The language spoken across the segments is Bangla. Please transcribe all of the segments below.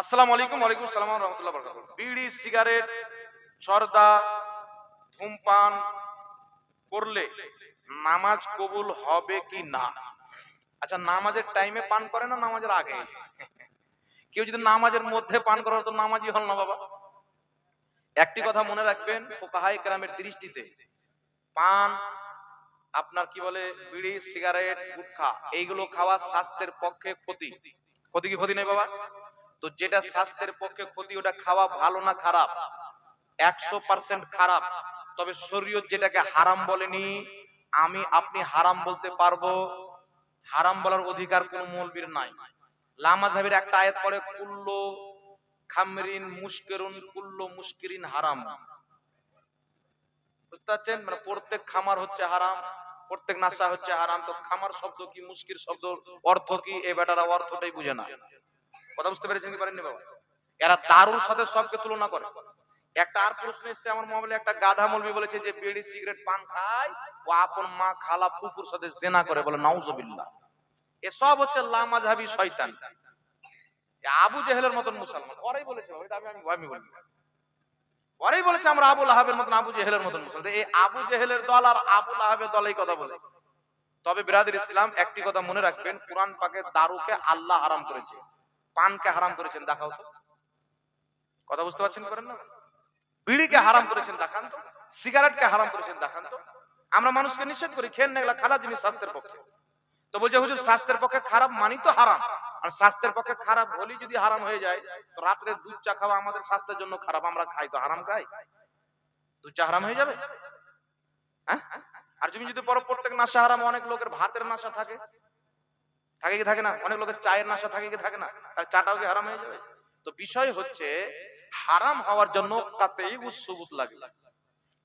আসসালামু আলাইকুম, ওয়ালাইকুম ওয়া রাহমাতুল্লাহি ওয়া বারাকাতুহু। বিড়ি, সিগারেট, সরদা, ধূমপান করলে নামাজ কবুল হবে কি না? আচ্ছা নামাজের টাইমে পান করে না নামাজের আগে? কেউ যদি নামাজের মধ্যে পান করে তো নামাজই হল না বাবা। একটি কথা মনে রাখবেন ফোকাহাই গ্রামের দৃষ্টিতে পান, আপনার কি বলে, বিড়ি, সিগারেট, গুটখা, এইগুলো খাওয়া স্বাস্থ্যের পক্ষে ক্ষতি। ক্ষতি কি ক্ষতি নেই বাবা? তো যেটা স্বাস্থ্যের পক্ষে ক্ষতি, ওটা খাওয়া ভালো না খারাপ? একশো পার্সেন্ট খারাপ। তবে শরীয়ত যেটাকে হারাম বলেনি, আমি, আপনি হারাম বলতে পারব, হারাম বলার অধিকার কোন মৌলবীর নাই। লামা লামাজাবের একটা আয়াত পড়ে, কুল্লো খামরিন মুশকিরুন, কুল্লো মুশকিরিন হারাম। বুঝতে পারছেন? মানে প্রত্যেক খামার হচ্ছে হারাম, প্রত্যেক নাশা হচ্ছে হারাম। তো খামার শব্দ কি, মুশকির শব্দ অর্থ কি? এ বেটারা অর্থটাই বুঝে না। কথা বুঝতে পেরেছেন কি পারেননি বাবা? এরা দারুর সাথে সবকে তুলনা করে। একটা আর প্রশ্ন এসছে আমার মোবাইলে একটা গাধা মলবি বলেছে যে, বিড়ি, সিগারেট, পান খায়, ও আপন মা খালা ফুকুর সাথে জেনা করে বলে, নাউজুবিল্লাহ। এসব হচ্ছে লামাঝাবি শয়তান। আবু জেহেলের মতন মুসলমান। ওরাই বলেছে এটা আমি আমি বলি। ওরাই বলেছে আমরা আবু লাহাবের মতন আবু জেহেলের মতন মুসলমান। এই আবু জেহেলের দল আর আবু লাহাবের দল এই কথা বলেছে। তবে বিরাদের ইসলাম একটি কথা মনে রাখবেন, কোরআন পাকে দারুকে আল্লাহ হারাম করেছে। পানকে হারাম করেছেন, দেখাও তো। কথা বুঝতে পারছেন করেন না? বিড়িকে হারাম করেছেন, দেখান তো। সিগারেটকে হারাম করেছেন, দেখান তো। আমরা মানুষকে নিষেধ করি খেন না এগুলা খারাপ জিনিস স্বাস্থ্যের পক্ষে। তো বলছে, হুজুর, স্বাস্থ্যের পক্ষে খারাপ মানি তো হারাম। আর স্বাস্থ্যের পক্ষে খারাপ হলেই যদি হারাম হয়ে যায়, তো রাত্রে দুধ চা খাওয়া আমাদের স্বাস্থ্যের জন্য খারাপ, আমরা খাই তো। হারাম খাই? দুধ চা হারাম হয়ে যাবে? হ্যাঁ? আর তুমি যদি পরে প্রত্যেক নাশা হারাম, অনেক লোকের ভাতের নাশা থাকে। থাকে কি থাকে না? অনেক লোকের চায়ের নাশা থাকে কি থাকে না? তার চাটাও কি হারাম হয়ে যাবে? তো বিষয় হচ্ছে, হারাম হওয়ার জন্য কাতেই উৎসবুত লাগে।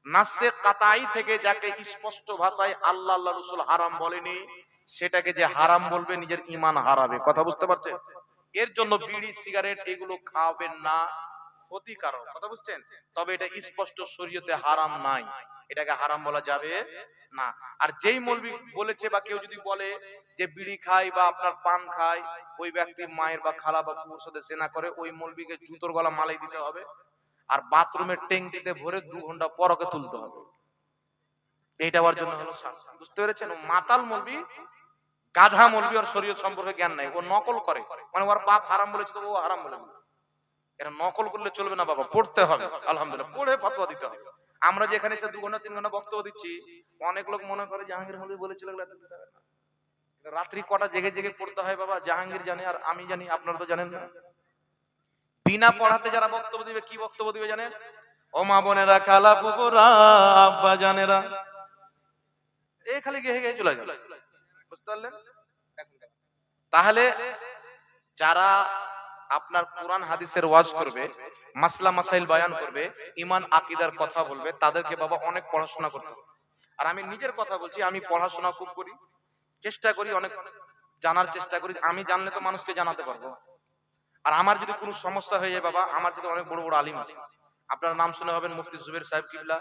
নাসে কাতাই থেকে যাকে স্পষ্ট ভাষায় আল্লাহ আল্লাহ রসুল হারাম বলেনি, সেটাকে যে হারাম বলবে, নিজের ইমান হারাবে। কথা বুঝতে পারছেন? এর জন্য বিড়ি, সিগারেট এগুলো খাওয়াবেন না। ক্ষতিকারক কথা বুঝছেন? তবে এটা স্পষ্ট শরীয়তে হারাম নাই। এটাকে হারাম বলা যাবে না। আর যেই মৌলবি বলেছে বা কেউ যদি বলে যে বিড়ি খায় বা আপনার পান খায়, ওই ব্যক্তি মায়ের বা খালা বা পুকুর সাথে সেনা করে, ওই মৌলবিকে জুতোর গলা মালাই দিতে হবে আর বাথরুমের ট্যাঙ্কিতে ভরে দু ঘণ্টা পরকে তুলতে হবে। এইটা হওয়ার জন্য বুঝতে পেরেছেন? মাতাল মলবি, গাধা মলবি ওর শরীর সম্পর্কে জ্ঞান নাই। ও নকল করে। মানে ওর বাপ হারাম বলেছে তো ও হারাম বলে এরা নকল করলে চলবে না বাবা, পড়তে হবে। আলহামদুলিল্লাহ, পড়ে ফতোয়া দিতে হবে। আমরা যে এখানে দু ঘণ্টা, তিন ঘণ্টা বক্তব্য দিচ্ছি, অনেক লোক মনে করে জাহাঙ্গীর মলবি বলেছিল। রাত্রি কটা জেগে জেগে পড়তে হয় বাবা, জাহাঙ্গীর জানে আর আমি জানি, আপনারা তো জানেন না। বিনা পড়াতে যারা বক্তব্য দিবে, কি বক্তব্য দিবে জানেন? ও মা বোনেরা খালা পুকুরা আব্বা জানেরা। এই খালি গেহে গেহে চলে গেল বুঝতে পারলেন? তাহলে যারা আপনার কোরআন হাদিসের ওয়াজ করবে, মাসলা মাসাইল বায়ান করবে, ইমান, আকিদার কথা বলবে, তাদেরকে বাবা অনেক পড়াশোনা করতে আর আমি নিজের কথা বলছি, আমি পড়াশোনা খুব করি, চেষ্টা করি অনেক, জানার চেষ্টা করি, আমি জানলে তো মানুষকে জানাতে পারব। আর আমার যদি কোনো সমস্যা হয়ে যায় বাবা, আমার যদি অনেক বড় বড় আলিম আছে। আপনার নাম শুনে হবেন মুফতি জুবের সাহেব কিবলা,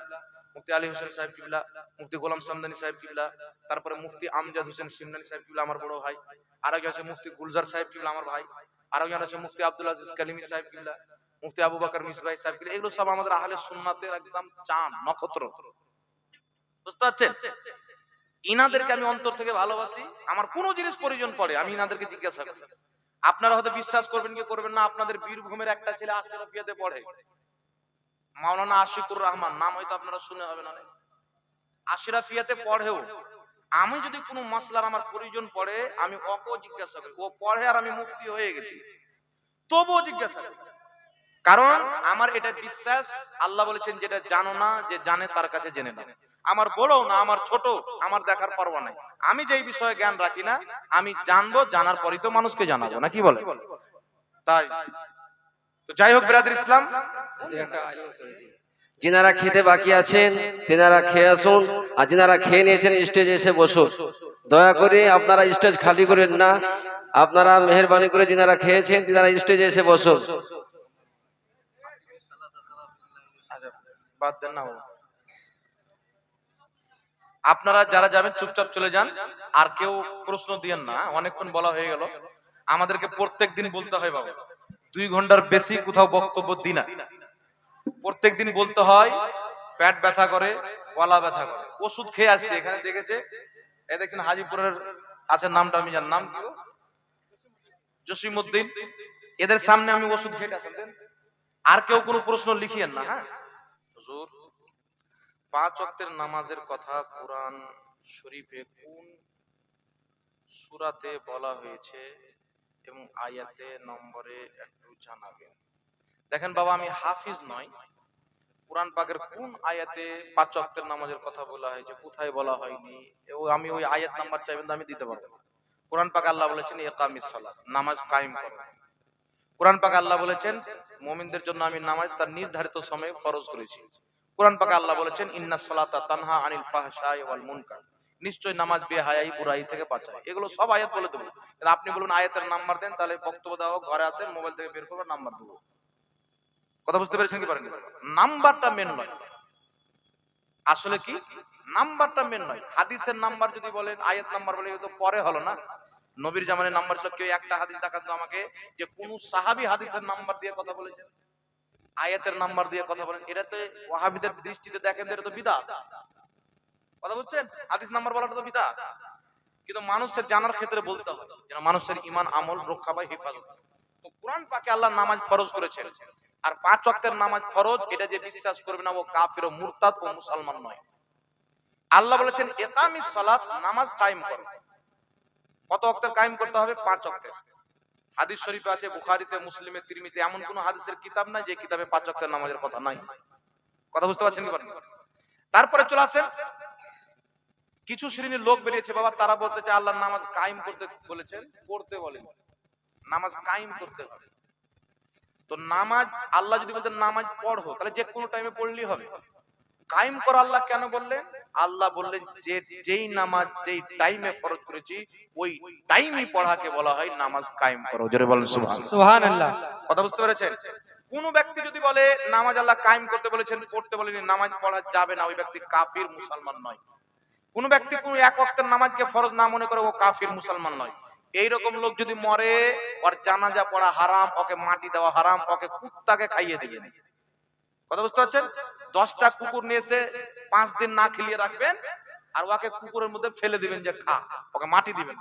মুফতি আলী হোসেন সাহেব কিবলা, মুফতি গোলাম সামদানি সাহেব কিবলা, তারপরে মুফতি আমজাদ হোসেন সিমদানি সাহেব কিবলা, আমার বড় ভাই। আর একজন আছে মুফতি গুলজার সাহেব কিবলা, আমার ভাই। আর একজন আছে, মুফতি আব্দুল আজিজ কালিমি সাহেব কিবলা মুফতি আবু বকর মিসবাই সাহেব কিবলা এগুলো সব আমাদের আহলে সুন্নাতের একদম চাঁদ নক্ষত্র। বুঝতে পারছেন? ইনাদেরকে আমি অন্তর থেকে ভালোবাসি, আমার কোনো জিনিস প্রয়োজন পড়ে, আমি ইনাদেরকে জিজ্ঞাসা করি। আপনারা হয়তো বিশ্বাস করবেন কি করবেন না, আপনাদের বীরভূমের একটা ছেলে আশরাফিয়াতে পড়ে। মাওলানা আশিকুর রহমান, নাম হয়তো আপনারা শুনে হবে না আশরাফিয়াতে পড়েও আমি যদি কোনো মাসলার আমার প্রয়োজন পড়ে, আমি অকেও জিজ্ঞাসা করি। ও পড়ে আর আমি মুক্তি হয়ে গেছি। তবুও জিজ্ঞাসা করি। কারণ আমার এটা বিশ্বাস, আল্লাহ বলেছেন যেটা জানো না, যে জানে তার কাছে জেনে না আমার বড় না, আমার ছোট, আমার দেখার পরোয়া নাই। আমি যেই বিষয়ে জ্ঞান রাখি না, আমি জানব, জানার পরই তো মানুষকে জানাব না কি বলে? তাই। তো যাই হোক, বিরাদের ইসলাম। যেনারা খেতে বাকি আছেন, তেনারা খেয়ে আসুন। আর যিনারা খেয়ে নিয়েছেন স্টেজে এসে বসুন দয়া করে আপনারা স্টেজ খালি করেন না। আপনারা মেহরবানি করে যিনারা খেয়েছেন তিনারা স্টেজে এসে বসুন আচ্ছা, দেন। আপনারা যারা যাবেন চুপচাপ চলে যান। আর কেউ প্রশ্ন দিয়েন না। অনেকক্ষণ বলা হয়ে গেল। আমাদেরকে প্রত্যেক দিন বলতে হয় বাবা। দুই ঘণ্টার বেশি কোথাও বক্তব্য দিই না। প্রত্যেক দিন বলতে হয় পেট ব্যথা করে গলা ব্যথা করে। ওষুধ খেয়ে আসছে এখানে, দেখেছে? এ দেখছেন হাজিপুরের আছে নামটা, আমি জানি নাম গো? এদের সামনে আমি ওষুধ খেয়ে আর কেউ কোনো প্রশ্ন লিখিয়েন না হ্যাঁ? পাঁচ ওয়াক্তের নামাজের কথা কোরআন শরীফে কোন সূরাতে বলা হয়েছে এবং আয়াতে নম্বরে একটু জানাবেন। দেখেন বাবা, আমি হাফিজ নয় কোরআন পাকের কোন আয়াতে পাঁচ ওয়াক্তের নামাজের কথা বলা হয়েছে কোথায় বলা হয়নি? আমি ওই আয়াত নাম্বার চাইবেন আমি দিতে পারব। কোরআন পাক আল্লাহ বলেছেন ইকামিস সালাত নামাজ কায়েম করো। কোরআন পাক আল্লাহ বলেছেন মুমিনদের জন্য আমি নামাজ তার নির্ধারিত সময়ে ফরজ করেছি। কোরআন পাক আল্লাহ বলেছেন ইন্না সালাতা তানহা আনিল ফাহশাই ওয়াল মুনকার নিশ্চয় নামাজ বেহায়াই বুরাই থেকে বাঁচায়। এগুলো সব আয়াত বলে দেবো। আপনি বলুন আয়াতের নাম্বার দেন তাহলে বক্তব্য হোক, ঘরে আসেন মোবাইল থেকে বের করব নাম্বার দেবো। কথা বুঝতে পেরেছেন কি পারেন নাম্বারটা মেন নয়। আসলে কি? নাম্বারটা মেন নয়। হাদিসের নাম্বার যদি বলেন, আয়াত নাম্বার বলে তো পরে হলো না। নবীর জামানের নাম্বার ছিল, কেউ একটা হাদিস দেখাতো আমাকে যে কোন সাহাবী হাদিসের নাম্বার দিয়ে কথা বলেছেন। আয়াতের নাম্বার দিয়ে কথা বলেন। এটা তো ওয়াহাবিদের দৃষ্টিতে দেখেন এটা তো বিদআত কথা বুঝছেন? হাদিস নাম্বার বলাটা তো বিদআত কিন্তু মানুষের জানার ক্ষেত্রে বলতে হবে যেন মানুষের ইমান আমল রক্ষা পায় হেফাজত। তো কোরআন পাকে আল্লাহ নামাজ ফরজ করেছেন। আর পাঁচ ওয়াক্তের নামাজ ফরজ, এটা যে বিশ্বাস করবে না, ও কাফির ও মুরতাদ, ও মুসলমান নয়। আল্লাহ বলেছেন একামিস সালাত, নামাজ কায়েম করো। কত ওয়াক্তের কায়েম করতে হবে? পাঁচ ওয়াক্তের। হাদিস শরীফে আছে, বুখারীতে, মুসলিমে তিরমিতে এমন কোন হাদিসের কিতাব নাই যে কিতাবে পাঁচ ওয়াক্তের নামাজের কথা নাই। কথা বুঝতে পারছেন? তারপরে চলে আসেন, কিছু শ্রেণির লোক বেরিয়েছে, বাবা, তারা বলতে চায় আল্লাহ নামাজ কায়েম করতে বলেছেন। পড়তে বলেন। নামাজ কায়েম করতে হবে। তো নামাজ আল্লাহ যদি বলতেন নামাজ পড়ো তাহলে যে কোনো টাইমে পড়লেই হবে। কায়েম করো আল্লাহ কেন বললেন? আল্লাহ বললেন যে যেই নামাজ যেই টাইমে ফরজ করেছি ওই টাইমই পড়াকে বলা হয় নামাজ কায়েম করো। জোরে বলেন সুবহানাল্লাহ। কথা বুঝতে পেরেছেন? কোন ব্যক্তি যদি বলে নামাজ আল্লাহ কায়েম করতে বলেছেন পড়তে বলেনি নামাজ পড়া যাবে না ওই ব্যক্তি কাফির মুসলমান নয়। কোন ব্যক্তি কোন এক ওয়াক্তের নামাজকে ফরজ না মনে করে ও কাফির মুসলমান নয়। এইরকম লোক যদি মরে, ওর জানাজা পড়া হারাম, ওকে মাটি দেওয়া হারাম, ওকে কুত্তাকে খাইয়ে দিবেন কথা বুঝতে পারছেন? দশটা কুকুর নিয়ে এসে পাঁচ দিন না খেলিয়ে রাখবেন, আর ওকে কুকুরের মধ্যে ফেলে দিবেন যে খা, ওকে মাটি দিবেন।